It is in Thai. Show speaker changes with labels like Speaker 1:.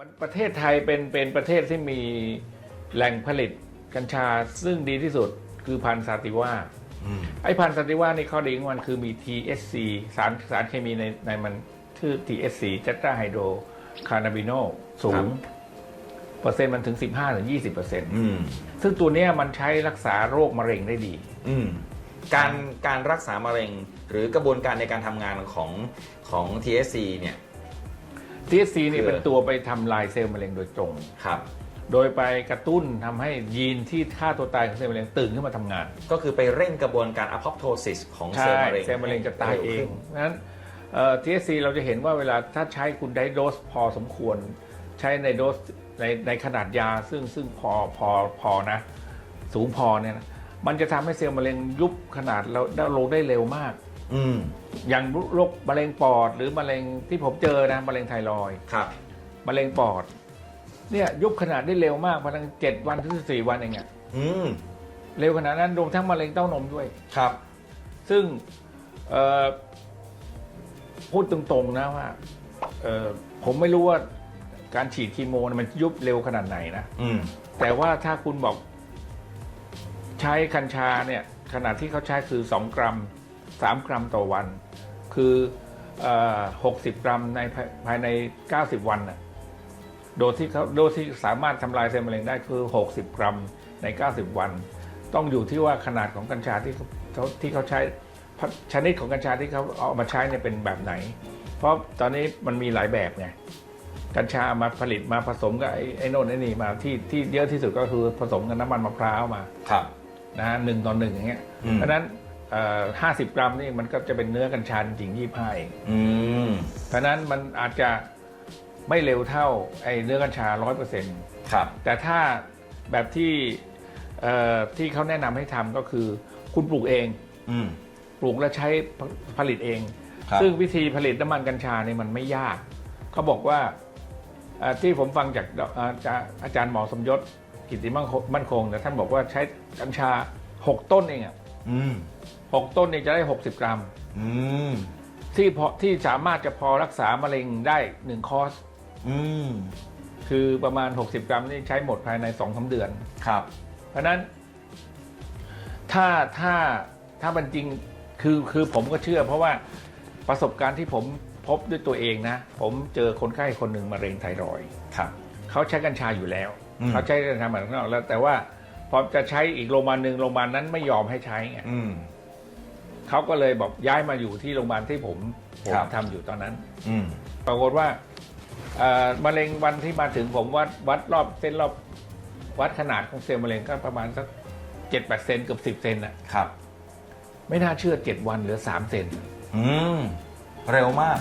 Speaker 1: ประประเทศไทยเป็นเป็นประเทศที่มีแหล่งผลิตกัญชาซึ่งดีที่สุดคือพันธุ์ซาติว่า
Speaker 2: อืม
Speaker 1: ไอ้พันธุ์ซาติว่านี่ข้อดีของมันคือมี THC สารสารเคมีในในมันชื่อ THC จัตราไฮโดรคานาบิโนสูงเปอร์เซ็นต์มันถึง 15ถึง20เปอร์เซ็นต์
Speaker 2: อืม
Speaker 1: ซึ่งตัวเนี้ยมันใช้รักษาโรคมะเร็งได้ดี
Speaker 2: อืมการการรักษามะเร็งหรือกระบวนการในการทำงานของของ TSC เนี่ย
Speaker 1: THC นี่
Speaker 2: คือ
Speaker 1: เป็นตัวไปทำลายเซลล์มะเร็งโดยตรง
Speaker 2: ครับ
Speaker 1: โดยไปกระตุ้นทำให้ยีนที่ฆ่าตัวตายของเซลล์มะเร็งตื่นขึ้นมาทำงาน
Speaker 2: ก็คือไปเร่งกระบวนการ apoptosis ของเซล
Speaker 1: ใช่
Speaker 2: ล์มะเร็ง
Speaker 1: เซลล์มะเร็งจะตายเอง
Speaker 2: ร็วขึ้น
Speaker 1: เพราะฉะนั้นเอ่อ THC เราจะเห็นว่าเวลาถ้าใช้คุณได้โดสพอสมควร ใช้ในโดสในในขนาดยาซึ่งซึ่งพอพอพอนะ สูงพอเนี่ยนะมันจะทำให้เซลล์มะเร็งยุบขนาดเราได้ลงได้เร็วมาก
Speaker 2: อืม
Speaker 1: อย่างโรคมะเร็งปอด หรือมะเร็งที่ผมเจอนะมะเร็งไทรอยด์
Speaker 2: ครับ
Speaker 1: มะเร็งปอด เนี่ยยุบขนาดได้เร็วมากภายในเจ็ดวันถึงสี่วันเองอะ
Speaker 2: อืม
Speaker 1: เร็วขนาดนั้นรวมทั้งมะเร็งเต้านมด้วย
Speaker 2: ครับ
Speaker 1: ซึ่งเอ่อพูดตรงๆนะว่าเอ่อผมไม่รู้ว่าการฉีดคีโมเนี่ยมันยุบเร็วขนาดไหนนะ
Speaker 2: อืม
Speaker 1: แต่ว่าถ้าคุณบอกใช้กัญชาเนี่ย ขนาดที่เขาใช้คือ2กรัม 3 กรัมต่อวัน คือเอ่อ60 กรัมในภายภายใน 90 วันน่ะโดสที่เขาโดสที่สามารถทำลายเซลล์มะเร็งได้คือ 60 กรัมใน 90 วัน ต้องอยู่ที่ว่าขนาดของกัญชาที่เขาเขาที่เขาใช้ชนิดของกัญชาที่เขาเอามาใช้เนี่ยเป็นแบบไหน เพราะตอนนี้มันมีหลายแบบไงกัญชามาผลิตมาผสมกับไอ้ไอ้โน่นไอ้นี่มาที่ที่เยอะที่สุดก็คือผสมกับน้ำมันมะพร้าวมา
Speaker 2: ครับ
Speaker 1: นะฮะหนึ่งต่อหนึ่งอย่างเงี้ย
Speaker 2: อืม
Speaker 1: เพราะฉะนั้น ห้าสิบกรัมนี่มันก็จะเป็นเนื้อกัญชาจริงยี่ห้าเอง
Speaker 2: อืม
Speaker 1: เพราะฉะนั้นมันอาจจะไม่เร็วเท่าไอ้เนื้อกัญชาร้อยเปอร์เซ็นต์
Speaker 2: ครับ
Speaker 1: แต่ถ้าแบบที่เอ่อที่เขาแนะนำให้ทำก็คือ คุณปลูกเอง
Speaker 2: อืม
Speaker 1: ปลูกแล้วใช้ผผลิตเอง
Speaker 2: ครับ
Speaker 1: ซึ่งวิธีผลิตน้ำมันกัญชาเนี่ยมันไม่ยาก เขาบอกว่าเอ่อที่ผมฟังจากดอกอาจารย์อาจารย์หมอสมยศกิติมั่นคงมั่นคงแต่ท่านบอกว่าใช้กัญชา 6 ต้นเองอะ
Speaker 2: อืม
Speaker 1: หกต้นนี่จะได้60กรัม
Speaker 2: อืม
Speaker 1: ที่พอที่สามารถจะพอรักษามะเร็งได้1คอร์ส
Speaker 2: อืม
Speaker 1: คือประมาณ 60 กรัมนี่ใช้หมดภายใน2อสเดือน
Speaker 2: ครับ
Speaker 1: เพราะฉะนั้น ถ้าถ้าถ้ามันจริงคือคือผมก็เชื่อ เพราะว่าประสบการณ์ที่ผมพบด้วยตัวเองนะ ผมเจอคนไข้คนหนึ่งมะเร็งไทรอยด์
Speaker 2: ครับ
Speaker 1: เขาใช้กัญชาอยู่แล้ว
Speaker 2: อืม
Speaker 1: เขาใช้กัญชามาข้างนอกแล้ว แต่ว่า พอจะใช้อีกโรงพยาบาลหนึ่งโรงพยาบาลนั้นไม่ยอมให้ใช้ไง
Speaker 2: อืม
Speaker 1: เขาก็เลยบอกย้ายมาอยู่ที่โรงพยาบาลที่ผมผม
Speaker 2: ครับ
Speaker 1: ทำอยู่ตอนนั้น
Speaker 2: อืม
Speaker 1: ปรากฏว่าเอ่อมะเร็งวันที่มาถึงผมวัดวัดรอบเส้นรอบวัดขนาดของเซลล์มะเร็งก็ประมาณสักเจ็ดแปดเซนเกือบสิบเซนน่ะ
Speaker 2: ครับ
Speaker 1: ไม่น่าเชื่อเจ็ดวันเหลือสามเซน
Speaker 2: อืม เร็วมาก